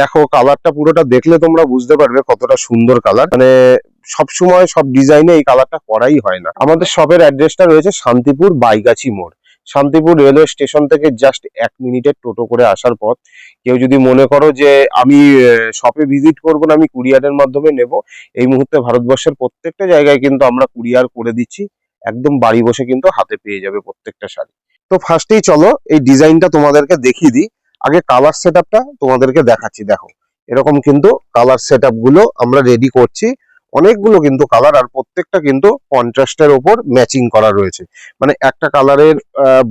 দেখো কালারটা পুরোটা দেখলে তোমরা বুঝতে পারবে কতটা সুন্দর কালার। মানে সবসময় সব ডিজাইনে এই কালারটা করাই হয় না। আমাদের শপের অ্যাড্রেসটা রয়েছে শান্তিপুর বাইগাছি মোড়। শান্তিপুর রেলওয়ে স্টেশন থেকে জাস্ট এক মিনিটের টোটো করে আসার পথ। কেউ যদি মনে করো যে আমি শপে ভিজিট করব না, আমি কুরিয়ারের মাধ্যমে নেব, এই মুহূর্তে ভারতবর্ষের প্রত্যেকটা জায়গায় কিন্তু আমরা কুরিয়ার করে দিচ্ছি। একদম বাড়ি বসে কিন্তু হাতে পেয়ে যাবে প্রত্যেকটা শাড়ি। তো ফার্স্টেই চলো, এই ডিজাইনটা তোমাদেরকে দেখিয়ে দিই। আগে কালার সেট তোমাদেরকে দেখাচ্ছি, দেখো। এরকম কিন্তু কালার সেটগুলো আমরা রেডি করছি। অনেকগুলো কিন্তু কালার আর প্রত্যেকটা কিন্তু কন্ট্রাস্টের ওপর ম্যাচিং করা রয়েছে। মানে একটা কালারের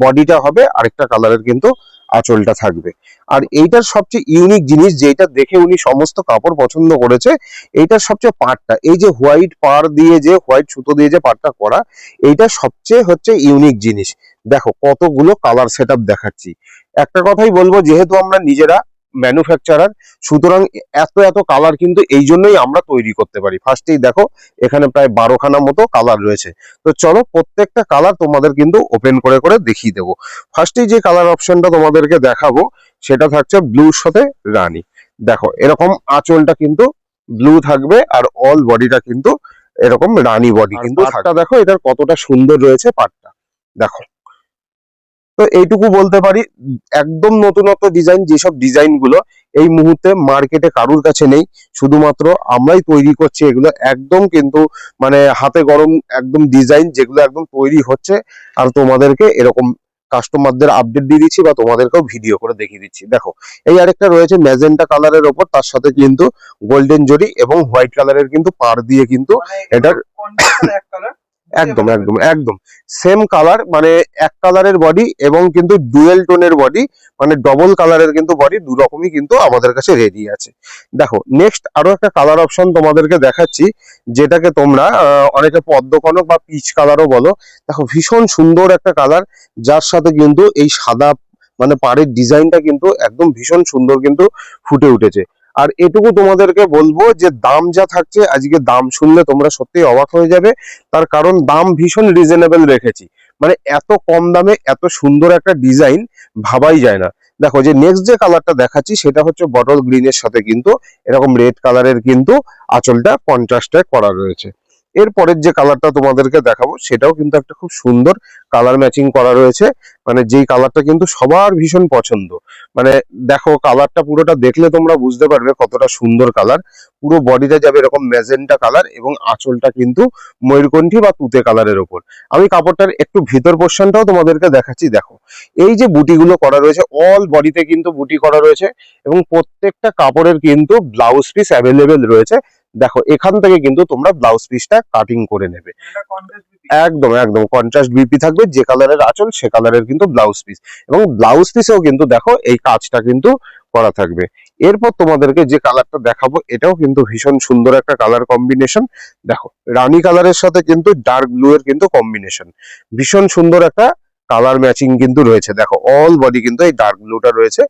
বডিটা হবে, আরেকটা কালারের কিন্তু আঁচলটা থাকবে। আর এইটার সবচেয়ে ইউনিক জিনিস যেটা দেখে উনি সমস্ত কাপড় পছন্দ করেছে, এইটার সবচেয়ে পাড়টা, এই যে হোয়াইট পাড় দিয়ে যে হোয়াইট সুতো দিয়ে যে পাড়টা করা, এইটা সবচেয়ে হচ্ছে ইউনিক জিনিস। দেখো কতগুলো কালার সেট দেখাচ্ছি। একটা কথাই বলব যেহেতু আমরা নিজেরা ম্যানুফ্যাকচারার সুতরাং এত এত কালার কিন্তু এই জন্যই আমরা তৈরি করতে পারি। ফার্স্টেই দেখো এখানে প্রায় বারোখানা মতো কালার রয়েছে। তো চলো প্রত্যেকটা কালার তোমাদের কিন্তু ওপেন করে করে দেখিয়ে দেবো। ফার্স্টেই যে কালার অপশনটা তোমাদেরকে দেখাবো সেটা থাকছে ব্লুর সাথে রানি। দেখো এরকম আঁচলটা কিন্তু ব্লু থাকবে আর অল বডিটা কিন্তু এরকম রানী বডি কিন্তু দেখো এটার কতটা সুন্দর রয়েছে পাটটা। দেখো তো এইটুকু বলতে পারি একদম নতুনত্ব ডিজাইন যেসব ডিজাইনগুলো এই মুহূর্তে মার্কেটে কারুর কাছে নেই শুধুমাত্র আমরাই তৈরি করছি এগুলো। একদম কিন্তু মানে হাতে গরম একদম ডিজাইন যেগুলো একদম তৈরি হচ্ছে আর তোমাদেরকে এরকম কাস্টমারদের আপডেট দিয়ে দিচ্ছি বা তোমাদেরকেও ভিডিও করে দেখিয়ে দিচ্ছি। দেখো এই আরেকটা রয়েছে ম্যাজেন্টা কালারের ওপর তার সাথে কিন্তু গোল্ডেন জরি এবং হোয়াইট কালারের কিন্তু পার দিয়ে কিন্তু এটার একদম একদম একদম। সেম কালার মানে এক কালারের বডি এবং কিন্তু ডুয়েল টোনের বডি মানে ডবল কালারের কিন্তু বডি দু রকমই কিন্তু আমাদের কাছে রেডি আছে। দেখো নেক্সট আরও একটা কালার অপশন তোমাদেরকে দেখাচ্ছি যেটাকে তোমরা অনেকে পদ্মকনক বা পিচ কালারও বলো দেখো ভীষণ সুন্দর একটা কালার যার সাথে কিন্তু এই সাদা মানে পাড়ের ডিজাইনটা কিন্তু একদম ভীষণ সুন্দর কিন্তু ফুটে উঠেছে। আর এটুকু তোমাদেরকে বলব যে দাম যা থাকছে, আজকে দাম শুনলে তোমরা সত্যি অবাক হয়ে যাবে। তার কারণ দাম ভীষণ রিজনেবল রেখেছি। মানে এত কম দামে, এত সুন্দর একটা ডিজাইন ভাবাই যায় না। দেখো যে নেক্সট যে কালারটা দেখাচ্ছি, সেটা হচ্ছে বটল গ্রিনের সাথে কিন্তু, এরকম রেড কালারের কিন্তু আঁচলটা কন্ট্রাস্টে করা রয়েছে। এরপরের যে কালারটা তোমাদেরকে দেখাবো, সেটাও কিন্তু একটা খুব সুন্দর কালার ম্যাচিং করা রয়েছে। মানে যেই কালারটা কিন্তু সবার ভীষণ পছন্দ। মানে দেখো কালারটা পুরোটা দেখলে তোমরা বুঝতে পারবে কতটা সুন্দর কালার পুরো বডিটা যাবে এরকম ম্যাজেন্টা কালার এবং আঁচলটা কিন্তু ময়ূরকণ্ঠী বা তুতে কালারের ওপর। আমি কাপড়টার একটু ভিতর পোর্শনটাও তোমাদেরকে দেখাচ্ছি, দেখো। এই যে বুটিগুলো করা রয়েছে অল বডিতে কিন্তু বুটি করা রয়েছে এবং প্রত্যেকটা কাপড়ের কিন্তু ব্লাউজ পিস অ্যাভেলেবেল রয়েছে। দেখো এখান থেকে কিন্তু তোমরা ব্লাউজ পিসটা কাটিং করে নেবে। একদম একদম কন্ট্রাস্ট বিপি থাকবে যে কালারের আঁচল সে কালারের কিন্তু ব্লাউজ পিস এবং ব্লাউজ পিসেও কিন্তু দেখো এই কাজটা কিন্তু করা থাকবে। এরপর তোমাদেরকে যে কালারটা দেখাবো এটাও কিন্তু ভীষণ সুন্দর একটা কালার কম্বিনেশন দেখো রানী কালারের সাথে কিন্তু ডার্ক ব্লু এর কিন্তু কম্বিনেশন ভীষণ সুন্দর একটা কালার ম্যাচিং কিন্তু রয়েছে। দেখো অল বডি কিন্তু এই ডার্ক ব্লুটা রয়েছে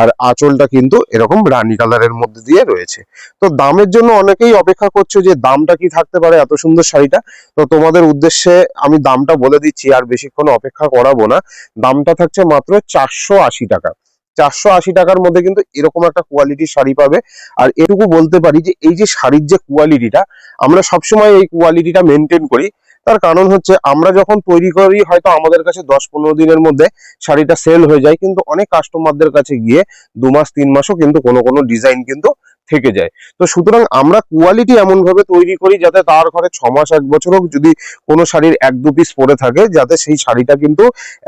আর আঁচলটা কিন্তু এরকম রানী কালারের মধ্যে দিয়ে রয়েছে। তো দামের জন্য অনেকেই অপেক্ষা করছ যে দামটা কি থাকতে পারে এত সুন্দর শাড়িটা। তো তোমাদের উদ্দেশ্যে আমি দামটা বলে দিচ্ছি, আর বেশিক্ষণ অপেক্ষা করাবো না। দামটা থাকছে মাত্র চারশো আশি টাকা। চারশো আশি টাকার মধ্যে কিন্তু এরকম একটা কোয়ালিটির শাড়ি পাবে। আর এটুকু বলতে পারি যে, এই যে শাড়ির যে কোয়ালিটিটা আমরা সবসময় এই কোয়ালিটিটা মেনটেন করি। তার কারণ হচ্ছে আমরা যখন তৈরি করি, হয়তো আমাদের কাছে দশ পনেরো দিনের মধ্যে শাড়িটা সেল হয়ে যায়, কিন্তু অনেক কাস্টমারদের কাছে গিয়ে দু মাস, তিন মাসও কিন্তু কোনো কোনো ডিজাইন কিন্তু থেকে যায়। তো সুতরাং আমরা কোয়ালিটি এমন ভাবে তৈরি করি যাতে তার ঘরে ছ মাস, এক বছরও যদি কোনো শাড়ির এক, দু পিস পরে থাকে, যাতে সেই শাড়িটা কিন্তু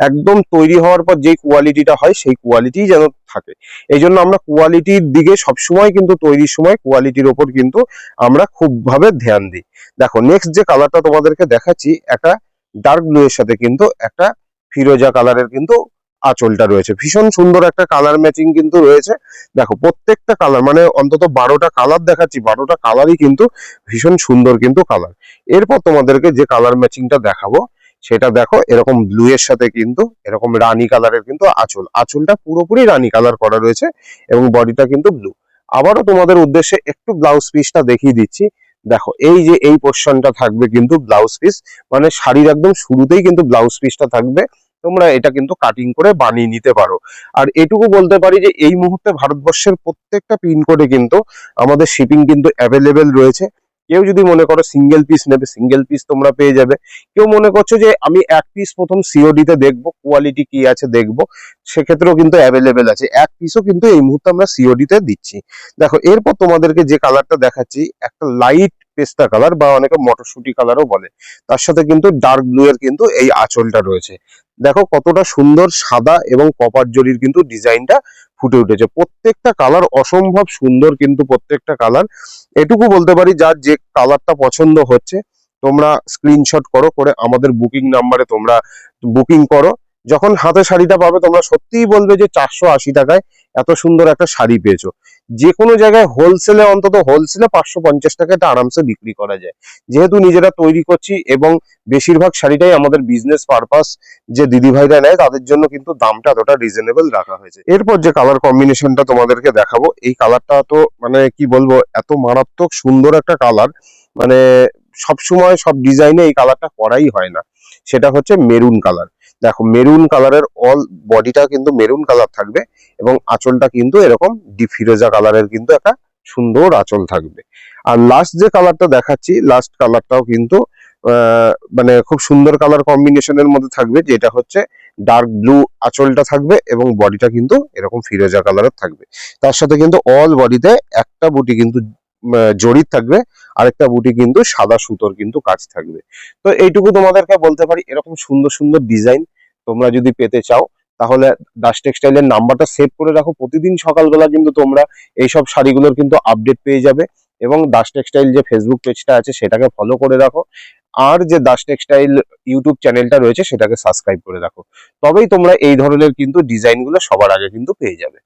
একদম তৈরি হওয়ার পর যেই কোয়ালিটিটা হয় সেই কোয়ালিটি যেন থাকে। এই জন্য আমরা কোয়ালিটির দিকে সবসময় কিন্তু তৈরির সময় কোয়ালিটির ওপর কিন্তু আমরা খুব ভাবে ধ্যান দিই। দেখো নেক্সট যে কালারটা তোমাদেরকে দেখাচ্ছি, একটা ডার্ক ব্লু এর সাথে কিন্তু একটা ফিরোজা কালারের কিন্তু আঁচলটা রয়েছে। ভীষণ সুন্দর একটা কালার ম্যাচিং কিন্তু রয়েছে। দেখো, প্রত্যেকটা কালার মানে অন্তত বারোটা কালার দেখাচ্ছি, বারোটা কালারই কিন্তু ভীষণ সুন্দর কিন্তু কালার এরপর তোমাদেরকে যে কালার ম্যাচিংটা দেখাবো, সেটা দেখো, এরকম ব্লু এর সাথে কিন্তু, এরকম রানী কালারের কিন্তু আঁচল। আঁচলটা পুরোপুরি রানী কালার করা রয়েছে এবং বডিটা কিন্তু ব্লু আবারও তোমাদের উদ্দেশ্যে একটু ব্লাউজ পিসটা দেখিয়ে দিচ্ছি। দেখো, এই যে এই পোর্শনটা থাকবে কিন্তু ব্লাউজ পিস মানে শাড়ির একদম শুরুতেই কিন্তু ব্লাউজ পিসটা থাকবে। তোমরা এটা কিন্তু কাটিং করে বানিয়ে নিতে পারো। আর এটুকু বলতে পারি যে, এই মুহূর্তে ভারতবর্ষের প্রত্যেকটা পিনকোডে কিন্তু আমাদের শিপিং কিন্তু অ্যাভেলেবেল রয়েছে। কেউ যদি মনে করো সিঙ্গেল পিস নেবে সিঙ্গেল পিস তোমরা পেয়ে যাবে। কেউ মনে করছ যে, আমি এক পিস প্রথম সিওডি তে দেখব কোয়ালিটি কি আছে দেখব, সেক্ষেত্রেও কিন্তু অ্যাভেলেবেল আছে। এক পিসও কিন্তু এই মুহূর্তে আমরা সিওডি তে দিচ্ছি। দেখো, এরপর তোমাদেরকে যে কালারটা দেখাচ্ছি, একটা লাইট পেস্তা কালার বা অনেকে মটরশুটি কালারও বলে। তার সাথে কিন্তু ডার্ক ব্লু এর কিন্তু এই আঁচলটা রয়েছে। দেখো কতটা সুন্দর সাদা এবং কপার জরির কিন্তু ডিজাইনটা ফুটে উঠেছে। প্রত্যেকটা কালার অসম্ভব সুন্দর কিন্তু প্রত্যেকটা কালার এটুকু বলতে পারি, যার যে কালারটা পছন্দ হচ্ছে, তোমরা স্ক্রিনশট করো, করে আমাদের বুকিং নাম্বারে তোমরা বুকিং করো। যখন হাতে শাড়িটা পাবে, তোমরা সত্যিই বলবে যে চারশো আশি টাকায় এত সুন্দর একটা শাড়ি পেয়েছ। যে কোনো জায়গায় হোলসেলে অন্তত হোলসেলে পাঁচশো পঞ্চাশ টাকা এটা আরামসে বিক্রি করা যায়। যেহেতু নিজেরা তৈরি করছি এবং বেশিরভাগ শাড়িটাই আমাদের বিজনেস পারপাস যে দিদি ভাইরা নেয়, তাদের জন্য কিন্তু দামটা এতটা রিজনেবল রাখা হয়েছে। এরপর যে কালার কম্বিনেশনটা তোমাদেরকে দেখাবো, এই কালারটা তো মানে কি বলব, এত মারাত্মক সুন্দর একটা কালার মানে সবসময় সব ডিজাইনে এই কালারটা করাই হয় না। সেটা হচ্ছে মেরুন কালার দেখো মেরুন কালারের অল বডিটা কিন্তু মেরুন কালার থাকবে এবং আঁচলটা কিন্তু এরকম ডিপ ফিরোজা কালারের কিন্তু একটা সুন্দর আঁচল থাকবে। আর লাস্ট যে কালারটা দেখাচ্ছি লাস্ট কালারটাও কিন্তু মানে খুব সুন্দর কালার কম্বিনেশনের মধ্যে থাকবে, যেটা হচ্ছে ডার্ক ব্লু আঁচলটা থাকবে এবং বডিটা কিন্তু এরকম ফিরোজা কালারের থাকবে। তার সাথে কিন্তু অল বডিতে একটা বুটি কিন্তু জরির থাকবে, আরেকটা বুটি কিন্তু সাদা সুতোর কিন্তু কাজ থাকবে। তো এইটুকু তোমাদেরকে বলতে পারি, এরকম সুন্দর সুন্দর ডিজাইন তোমরা যদি পেতে চাও, তাহলে দাস টেক্সটাইলের নাম্বারটা সেভ করে রাখো। প্রতিদিন সকালবেলা কিন্তু তোমরা এইসব শাড়িগুলোর কিন্তু আপডেট পেয়ে যাবে এবং দাস টেক্সটাইল যে ফেসবুক পেজটা আছে, সেটাকে ফলো করে রাখো। আর যে দাস টেক্সটাইল ইউটিউব চ্যানেলটা রয়েছে, সেটাকে সাবস্ক্রাইব করে রাখো। তবেই তোমরা এই ধরনের কিন্তু ডিজাইনগুলো সবার আগে কিন্তু পেয়ে যাবে।